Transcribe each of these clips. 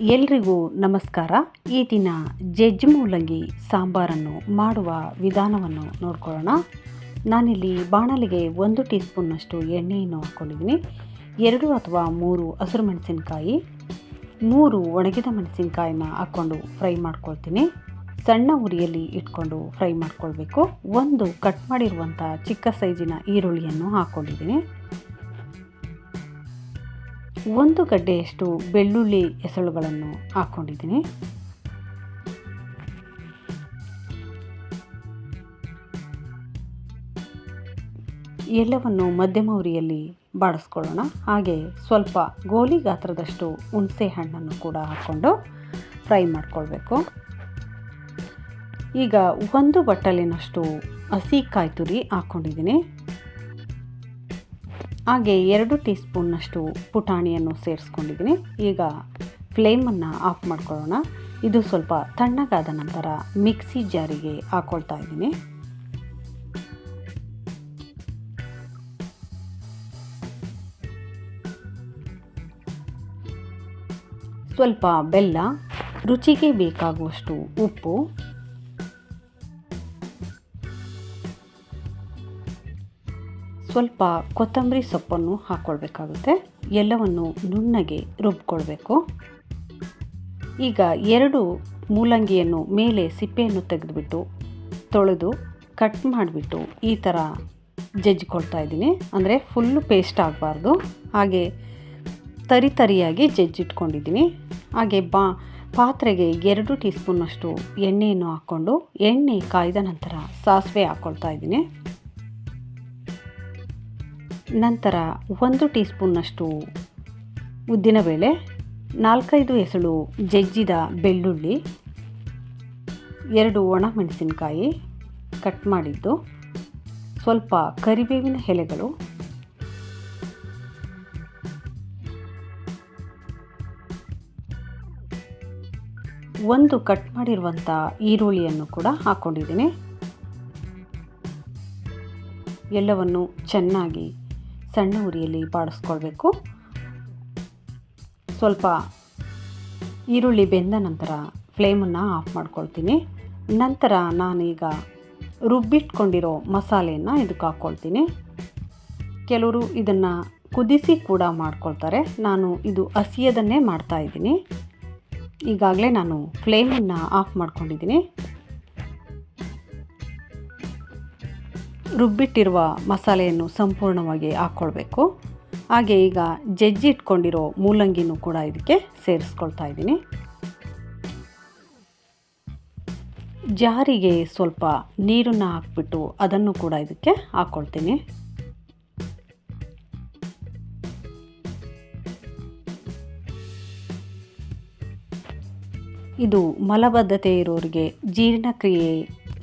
ಎಲ್ರಿಗೂ ನಮಸ್ಕಾರ. ಈ ದಿನ ಜಜ್ ಮೂಲಂಗಿ ಸಾಂಬಾರನ್ನು ಮಾಡುವ ವಿಧಾನವನ್ನು ನೋಡ್ಕೊಳ್ಳೋಣ. ನಾನಿಲ್ಲಿ ಬಾಣಲಿಗೆ ಒಂದು ಟೀ ಸ್ಪೂನ್ನಷ್ಟು ಎಣ್ಣೆಯನ್ನು ಹಾಕ್ಕೊಂಡಿದ್ದೀನಿ. ಎರಡು ಅಥವಾ ಮೂರು ಹಸಿರು ಮೆಣಸಿನಕಾಯಿ, ಮೂರು ಒಣಗಿದ ಮೆಣಸಿನ್ಕಾಯಿನ ಹಾಕ್ಕೊಂಡು ಫ್ರೈ ಮಾಡ್ಕೊಳ್ತೀನಿ. ಸಣ್ಣ ಉರಿಯಲ್ಲಿ ಇಟ್ಕೊಂಡು ಫ್ರೈ ಮಾಡ್ಕೊಳ್ಬೇಕು. ಒಂದು ಕಟ್ ಮಾಡಿರುವಂಥ ಚಿಕ್ಕ ಸೈಜಿನ ಈರುಳ್ಳಿಯನ್ನು ಹಾಕ್ಕೊಂಡಿದ್ದೀನಿ. ಒಂದು ಗಡ್ಡೆಯಷ್ಟು ಬೆಳ್ಳುಳ್ಳಿ ಎಸಳುಗಳನ್ನು ಹಾಕ್ಕೊಂಡಿದ್ದೀನಿ. ಎಲ್ಲವನ್ನು ಮಧ್ಯಮ ಉರಿಯಲ್ಲಿ ಬಾಡಿಸ್ಕೊಳ್ಳೋಣ. ಹಾಗೆ ಸ್ವಲ್ಪ ಗೋಲಿ ಗಾತ್ರದಷ್ಟು ಹುಣಸೆ ಹಣ್ಣನ್ನು ಕೂಡ ಹಾಕ್ಕೊಂಡು ಫ್ರೈ ಮಾಡ್ಕೊಳ್ಬೇಕು. ಈಗ ಒಂದು ಬಟ್ಟಲಿನಷ್ಟು ಹಸಿ ಕಾಯಿ ತುರಿ ಹಾಕ್ಕೊಂಡಿದ್ದೀನಿ. ಹಾಗೆ ಎರಡು ಟೀ ಸ್ಪೂನ್ನಷ್ಟು ಪುಟಾಣಿಯನ್ನು ಸೇರಿಸ್ಕೊಂಡಿದ್ದೀನಿ. ಈಗ ಫ್ಲೇಮನ್ನು ಆಫ್ ಮಾಡ್ಕೊಳ್ಳೋಣ. ಇದು ಸ್ವಲ್ಪ ತಣ್ಣಗಾದ ನಂತರ ಮಿಕ್ಸಿ ಜಾರಿಗೆ ಹಾಕ್ಕೊಳ್ತಾ ಇದ್ದೀನಿ. ಸ್ವಲ್ಪ ಬೆಲ್ಲ, ರುಚಿಗೆ ಬೇಕಾಗುವಷ್ಟು ಉಪ್ಪು ಸ್ವಲ್ಪ ಕೊತ್ತಂಬರಿ ಸೊಪ್ಪನ್ನು ಹಾಕ್ಕೊಳ್ಬೇಕಾಗುತ್ತೆ ಎಲ್ಲವನ್ನು ನುಣ್ಣಗೆ ರುಬ್ಕೊಳ್ಬೇಕು. ಈಗ ಎರಡು ಮೂಲಂಗಿಯನ್ನು ಮೇಲೆ ಸಿಪ್ಪೆಯನ್ನು ತೆಗೆದುಬಿಟ್ಟು ತೊಳೆದು ಕಟ್ ಮಾಡಿಬಿಟ್ಟು ಈ ಥರ ಜಜ್ಜಿಕೊಳ್ತಾ ಇದ್ದೀನಿ. ಅಂದರೆ ಫುಲ್ಲು ಪೇಸ್ಟ್ ಆಗಬಾರ್ದು. ಹಾಗೆ ತರಿ ತರಿಯಾಗಿ ಜಜ್ಜಿಟ್ಕೊಂಡಿದ್ದೀನಿ. ಹಾಗೆ ಬಾ, ಪಾತ್ರೆಗೆ ಎರಡು ಟೀ ಸ್ಪೂನಷ್ಟು ಎಣ್ಣೆಯನ್ನು ಹಾಕ್ಕೊಂಡು ಎಣ್ಣೆ ಕಾಯ್ದ ನಂತರ ಸಾಸಿವೆ ಹಾಕ್ಕೊಳ್ತಾ ಇದ್ದೀನಿ. ನಂತರ ಒಂದು ಟೀ ಸ್ಪೂನ್ನಷ್ಟು ಉದ್ದಿನಬೇಳೆ ನಾಲ್ಕೈದು ಎಸಳು ಜಜ್ಜಿದ ಬೆಳ್ಳುಳ್ಳಿ, ಎರಡು ಒಣ ಮೆಣಸಿನಕಾಯಿ ಕಟ್ ಮಾಡಿದ್ದು, ಸ್ವಲ್ಪ ಕರಿಬೇವಿನ ಎಲೆಗಳು, ಒಂದು ಕಟ್ ಮಾಡಿರುವಂಥ ಈರುಳ್ಳಿಯನ್ನು ಕೂಡ ಹಾಕ್ಕೊಂಡಿದ್ದೀನಿ ಎಲ್ಲವನ್ನು ಚೆನ್ನಾಗಿ ಸಣ್ಣ ಉರಿಯಲ್ಲಿ ಬಾಡಿಸ್ಕೊಳ್ಬೇಕು. ಸ್ವಲ್ಪ ಈರುಳ್ಳಿ ಬೆಂದ ನಂತರ ಫ್ಲೇಮನ್ನು ಆಫ್ ಮಾಡ್ಕೊಳ್ತೀನಿ. ನಂತರ ನಾನೀಗ ರುಬ್ಬಿಟ್ಕೊಂಡಿರೋ ಮಸಾಲೆಯನ್ನು ಇದಕ್ಕೆ ಹಾಕ್ಕೊಳ್ತೀನಿ ಕೆಲವರು ಇದನ್ನು ಕುದಿಸಿ ಕೂಡ ಮಾಡ್ಕೊಳ್ತಾರೆ. ನಾನು ಇದು ಹಸಿಯದನ್ನೇ ಮಾಡ್ತಾಯಿದ್ದೀನಿ ಈಗಾಗಲೇ ನಾನು ಫ್ಲೇಮನ್ನು ಆಫ್ ಮಾಡ್ಕೊಂಡಿದ್ದೀನಿ. ರುಬ್ಬಿಟ್ಟಿರುವ ಮಸಾಲೆಯನ್ನು ಸಂಪೂರ್ಣವಾಗಿ ಹಾಕ್ಕೊಳ್ಬೇಕು. ಹಾಗೆ ಈಗ ಜಜ್ಜಿ ಇಟ್ಕೊಂಡಿರೋ ಮೂಲಂಗಿನೂ ಕೂಡ ಇದಕ್ಕೆ ಸೇರಿಸ್ಕೊಳ್ತಾ ಇದ್ದೀನಿ. ಜಾರಿಗೆ ಸ್ವಲ್ಪ ನೀರನ್ನು ಹಾಕ್ಬಿಟ್ಟು ಅದನ್ನು ಕೂಡ ಇದಕ್ಕೆ ಹಾಕ್ಕೊಳ್ತೀನಿ. ಇದು ಮಲಬದ್ಧತೆ ಇರೋರಿಗೆ ಜೀರ್ಣಕ್ರಿಯೆ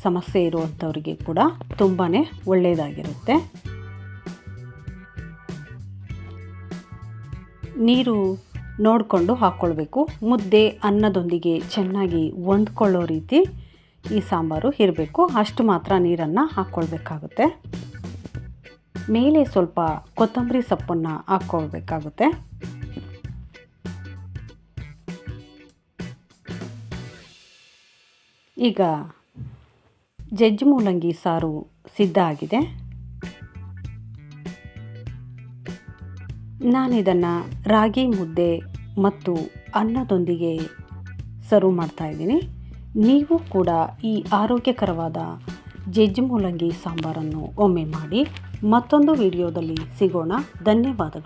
ಸಮಸ್ಯೆ ಇರುವಂಥವ್ರಿಗೆ ಕೂಡ ತುಂಬಾ ಒಳ್ಳೆಯದಾಗಿರುತ್ತೆ ನೀರು ನೋಡಿಕೊಂಡು ಹಾಕ್ಕೊಳ್ಬೇಕು ಮುದ್ದೆ ಅನ್ನದೊಂದಿಗೆ ಚೆನ್ನಾಗಿ ಹೊಂದ್ಕೊಳ್ಳೋ ರೀತಿ ಈ ಸಾಂಬಾರು ಇರಬೇಕು. ಅಷ್ಟು ಮಾತ್ರ ನೀರನ್ನು ಹಾಕ್ಕೊಳ್ಬೇಕಾಗುತ್ತೆ ಮೇಲೆ ಸ್ವಲ್ಪ ಕೊತ್ತಂಬರಿ ಸೊಪ್ಪನ್ನು ಹಾಕ್ಕೊಳ್ಬೇಕಾಗುತ್ತೆ ಈಗ ಜಜ್ಜ್ ಮೂಲಂಗಿ ಸಾರು ಸಿದ್ಧ ಆಗಿದೆ. ನಾನಿದನ್ನು ರಾಗಿ ಮುದ್ದೆ ಮತ್ತು ಅನ್ನದೊಂದಿಗೆ ಸರ್ವ್ ಮಾಡ್ತಾಯಿದ್ದೀನಿ ನೀವು ಕೂಡ ಈ ಆರೋಗ್ಯಕರವಾದ ಜಜ್ಜ್ ಮೂಲಂಗಿ ಸಾಂಬಾರನ್ನು ಒಮ್ಮೆ ಮಾಡಿ ಮತ್ತೊಂದು ವಿಡಿಯೋದಲ್ಲಿ ಸಿಗೋಣ. ಧನ್ಯವಾದಗಳು.